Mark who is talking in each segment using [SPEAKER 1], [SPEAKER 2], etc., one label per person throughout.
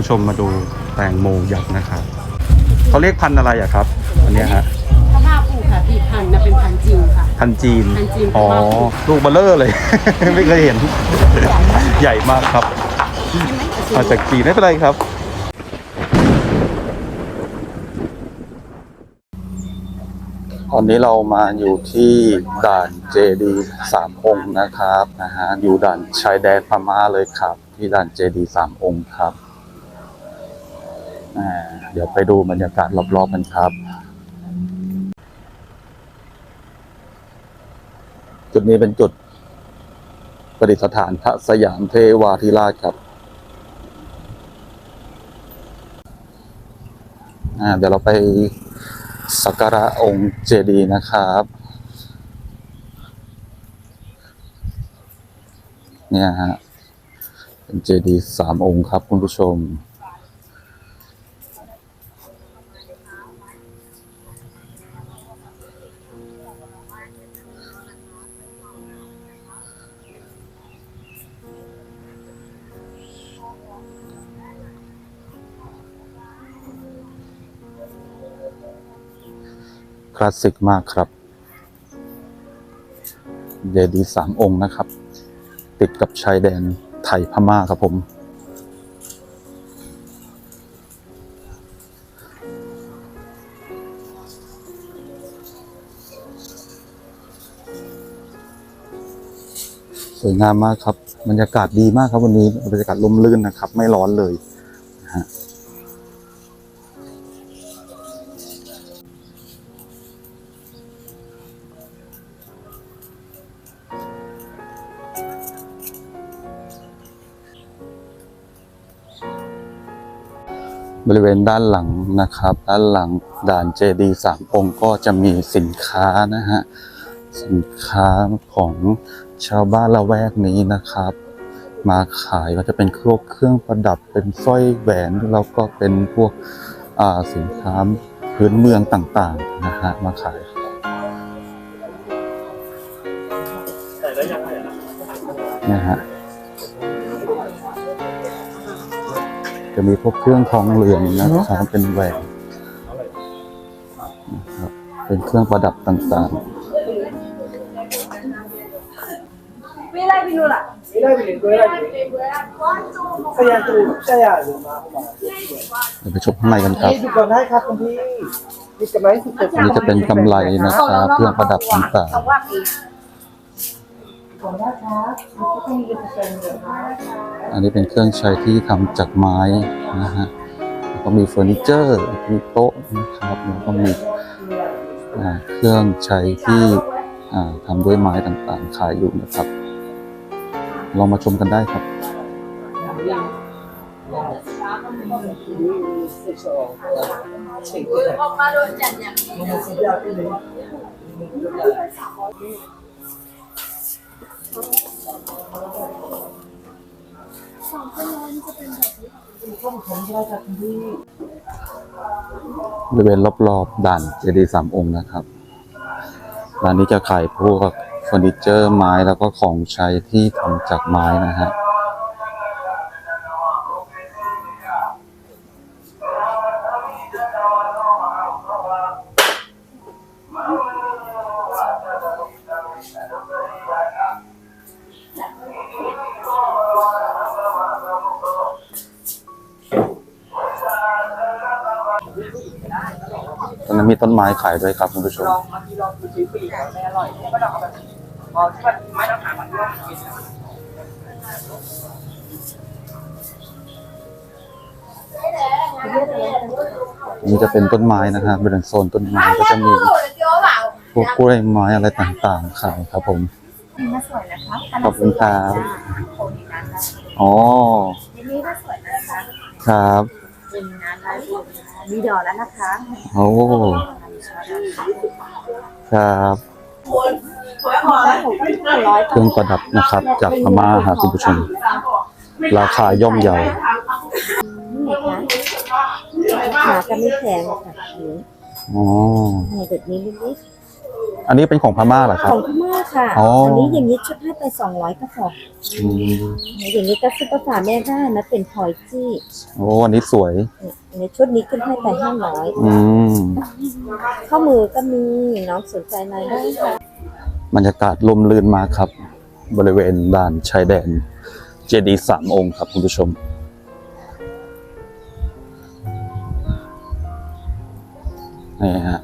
[SPEAKER 1] ผู้ชมมาดูแตงโมยักษ์นะครับเขาเรียกพันธุ์อะไรอะครับ อันเนี้ยฮะ
[SPEAKER 2] พม่าปลูกค่ะพี่พันธุ์นะเป็นพันธุ์จีนค่ะ
[SPEAKER 1] พันธุ์จีน
[SPEAKER 2] พันธุ์จีน
[SPEAKER 1] อ๋อ
[SPEAKER 2] พม่าปลูก
[SPEAKER 1] ลูกเบลเลอร์เลย ไม่เคยเห็น ใหญ่มากครับมาจากจีนไม่เป็นไรครับ ตอนนี้เรามาอยู่ที่ด่านเจดีสามองค์นะครับนะฮะอยู่ด่านชายแดนพม่าเลยครับ ที่ด่านเจดีสามองค์ครับอ่า เดี๋ยวไปดูบรรยากาศรอบๆกันครับ จุดนี้เป็นจุดประดิษฐานพระสยามเทวาธิราชครับเดี๋ยวเราไปสักการะองค์เจดีย์นะครับ เนี่ยฮะเป็นเจดีย์สามองค์ครับคุณผู้ชม ลาสสิกมากครับเจดีย์สามองค์นะครับ ติดกับชายแดนไทยพม่าครับผม สวยงามมากครับบรรยากาศดีมากครับวันนี้บรรยากาศลมลื่นนะครับ ไม่ร้อนเลย บริเวณด้านหลังนะครับ ด้านหลังด่านเจดีสามองค์ก็จะมีสินค้านะฮะสินค้าของชาวบ้านละแวกนี้นะครับ มาขายก็จะเป็นพวกเครื่องประดับเป็นสร้อยแหวนแล้วก็เป็นพวกอ่าสินค้าพื้นเมืองต่างๆนะฮะมาขายนะฮะ จะมีพวกเครื่องทองเหลืองนะครับเป็นแหวนนะครับเป็นเครื่องประดับต่าง
[SPEAKER 3] Bila binula.
[SPEAKER 4] Bila bilin ko yan. Kaya ito, kaya yun mga kumain.
[SPEAKER 1] ๆเดี๋ยวไปชมข้างในกันครับ
[SPEAKER 4] Hey, di ba na ka kung di di ka ba ito?
[SPEAKER 1] อันนี้จะเป็นกำไรนะครับเครื่องประดับต่าง
[SPEAKER 3] Sa waki.
[SPEAKER 1] ๆ อันนี้เป็นเครื่องใช้ที่ทำจากไม้นะฮะแล้วก็มีเฟอร์นิเจอร์มีโต๊ะนะครับแล้วก็มีอ่าเครื่องใช้ที่อ่าทำด้วยไม้ต่างๆขายอยู่นะครับ ลองมาชมกันได้ครับ บริเวณรอบๆด่านเจดีย์สามองค์นะครับร้านนี้จะขายพวกเฟอร์นิเจอร์ไม้แล้วก็ของใช้ที่ทำจากไม้นะฮะ ตอนนั้นมีต้นไม้ขายด้วยครับคุณผู้ชมนี่จะเป็นต้นไม้นะฮะเป็นโซนต้นไม้ก็จะมีพวกกล้วยไม้อะไรต่างๆขายครับผม
[SPEAKER 3] มาสวยนะคะ
[SPEAKER 1] ขอบคุณครับ
[SPEAKER 3] โคนินั้นนะ
[SPEAKER 1] อ๋อ
[SPEAKER 3] ทีนี้ก็สวยนะคะ
[SPEAKER 1] ครับ
[SPEAKER 3] เป็นงานลายบุญมีดอกแล้วนะคะ
[SPEAKER 1] โอ้ครับ
[SPEAKER 3] ได้หกร้อย
[SPEAKER 1] เครื่องประดับนะครับ จากพม่าครับคุณผู้ชม ราคาย่อมเยา
[SPEAKER 3] นี่คะขาจะไม่แพงค่ะ
[SPEAKER 1] อ๋อ
[SPEAKER 3] นี่แบบนี้นิด
[SPEAKER 1] อันนี้เป็นของพม่าเหรอค
[SPEAKER 3] ๆ
[SPEAKER 1] รั
[SPEAKER 3] ข
[SPEAKER 1] บ
[SPEAKER 3] องพม่าค่ะ
[SPEAKER 1] อ๋ออั
[SPEAKER 3] นนี้อย่างนี้ชุดให้ไปสองร้อยก็พอ
[SPEAKER 1] อืม
[SPEAKER 3] อย่างนี้ก็ซุปเปอร์ฝาแม่ได้นะเป็นพลอยจี้
[SPEAKER 1] โอ้อันนี้สวย
[SPEAKER 3] ในชุดนี้ขึ้นให้ไปห้าร้อย
[SPEAKER 1] อืม
[SPEAKER 3] ข้อมือก็มีน้องสนใจไหมได้ค่ะ
[SPEAKER 1] บรรยากาศลมลื่นมากครับ บริเวณด่านชายแดน เจดีย์สามองค์ครับคุณผู้ชม นี่ฮะ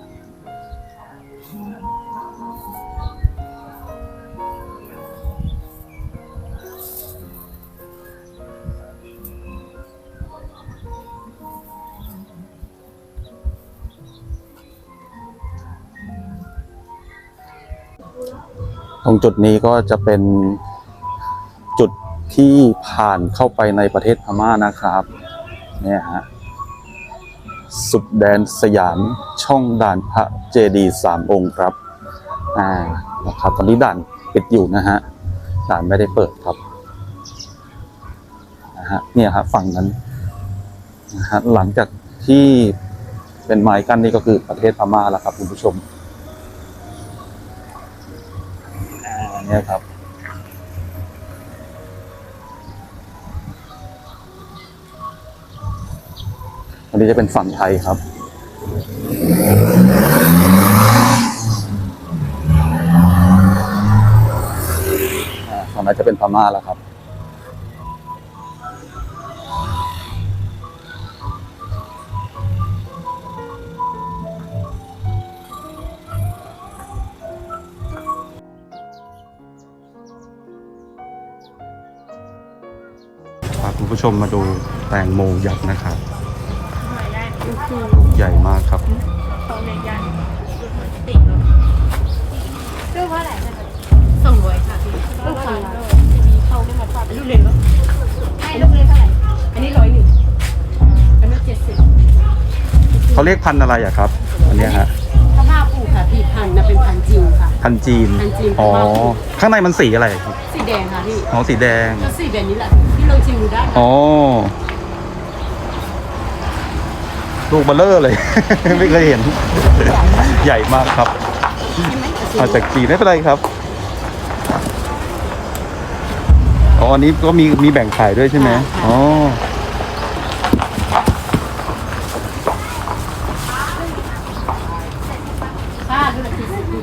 [SPEAKER 1] ตรงจุดนี้ก็จะเป็นจุดที่ผ่านเข้าไปในประเทศพม่านะครับเนี่ยฮะสุดแดนสยามช่องด่านพระเจดีสามองค์ครับอ่านะครับตอนนี้ด่านปิดอยู่นะฮะด่านไม่ได้เปิดครับนะฮะเนี่ยครับฝั่งนั้นนะฮะหลังจากที่เป็นไม้กั้นนี่ก็คือประเทศพม่าแล้วครับคุณผู้ชม เนี่ยครับ อันนี้จะเป็นฝั่งไทยครับอ่าฝั่งนั้นจะเป็นพม่าแล้วครับ คุณผู้ชมมาดูแตงโมยักษ์นะครับลูกใหญ่มากครับ
[SPEAKER 2] สองร้อยค่ะพี่ลูกสองร้อยเข้าได้มาทอดลูกเล็กเนาะให้ลูกเล็กเท่าไหร่ อันนี้ร้อยหนึ่งอันนี้เจ็ดสิบ
[SPEAKER 1] เขาเรียกพันธุ์อะไรอะครับ อันเนี้ยฮะ
[SPEAKER 2] ถ้าผ้าปูค่ะพี่พันธุ์นะเป็นพันธุ์จริงค่ะ
[SPEAKER 1] พันธุ์จีน
[SPEAKER 2] พันธุ์จีน
[SPEAKER 1] อ๋อ
[SPEAKER 2] พันธุ์จีน
[SPEAKER 1] ข้างในมันสีอะไรครับ
[SPEAKER 2] สีแดงค่ะพี่
[SPEAKER 1] อ๋อ สีแดง
[SPEAKER 2] ก็สีแบบนี้แหละพี่ ลองชิมดูได้นะ
[SPEAKER 1] อ๋อ ลูกเบลเลอร์เลย ไม่เคยเห็น ใหญ่มากครับอาจากจีนไม่เป็นไรครับ อ๋อ อันนี้ก็มีมีแบ่งขายด้วยใช่ไหมอ๋อ
[SPEAKER 2] ผ้าดูละสี่สิบพี่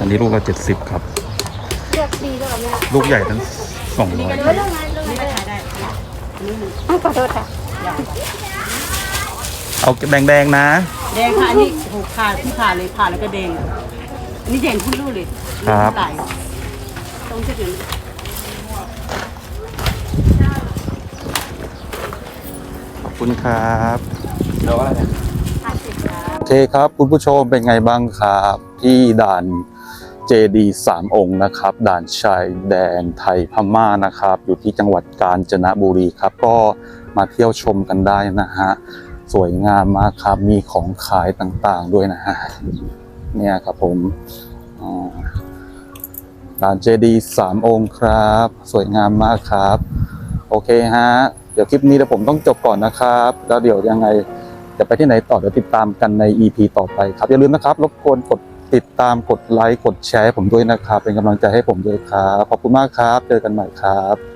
[SPEAKER 1] อั นนี้ลูกละเจ็ดสิบครับ ลูกใหญ่ทั้งสองร้อย
[SPEAKER 2] นี่ก็ขายได้อันนี้หนึ่ง
[SPEAKER 3] ขอโทษค่ะ
[SPEAKER 1] เอาแดงๆนะ
[SPEAKER 2] แดงค่ะอันนี้โหผ่าที่ผ่าเลยผ่าแล้วก็แดงอันนี้แดงขึ้นรูเลย
[SPEAKER 1] ครับ
[SPEAKER 2] หลายต้องเช็ดอย่างนี้
[SPEAKER 1] ขอบคุณครับแล้วอะไรโอเคครับ คุณผู้ชมเป็นไงบ้างครับ ที่ด่าน เจดีสามองค์นะครับ ด่านชายแดนไทยพม่านะครับ อยู่ที่จังหวัดกาญจนบุรีครับ ก็มาเที่ยวชมกันได้นะฮะ สวยงามมากครับ มีของขายต่างๆด้วยนะฮะ เนี่ยครับผมด่านเจดีสามองค์ครับ สวยงามมากครับ โอเคฮะ เดี๋ยวคลิปนี้เดี๋ยวผมต้องจบก่อนนะครับ แล้วเดี๋ยวยังไงจะไปที่ไหนต่อเดี๋ยวติดตามกันใน EP ต่อไปครับ อย่าลืมนะครับรบกวนกด ติดตามกดไลค์กดแชร์ให้ผมด้วยนะครับ เป็นกำลังใจให้ผมด้วยครับ ขอบคุณมากครับ เจอกันใหม่ครับ